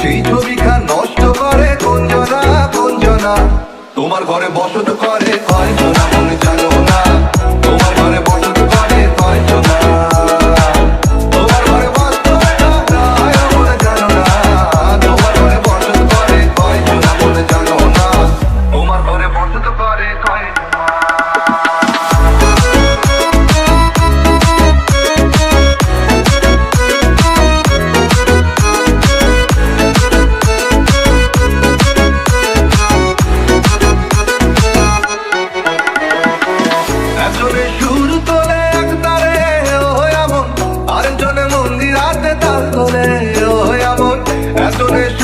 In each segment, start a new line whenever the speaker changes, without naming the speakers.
সেই ছবিখা নষ্ট করে কঞ্জনা কঞ্জনা তোমার ঘরে বসত করে কয়জনা মনে জানো না। সন্ধি রাতে তাল তোলে ও এমন এত নেশা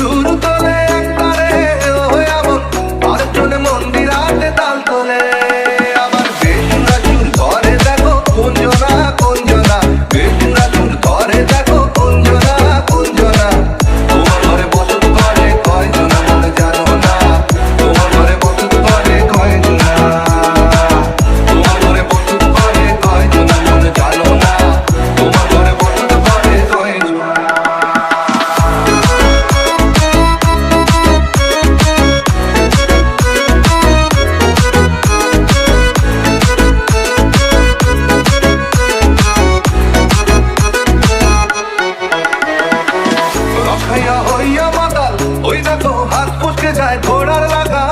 হইয়া হইয়া মাতাল। ওই দেখো হাত পুষকে যায় ঘোড়ার লাগা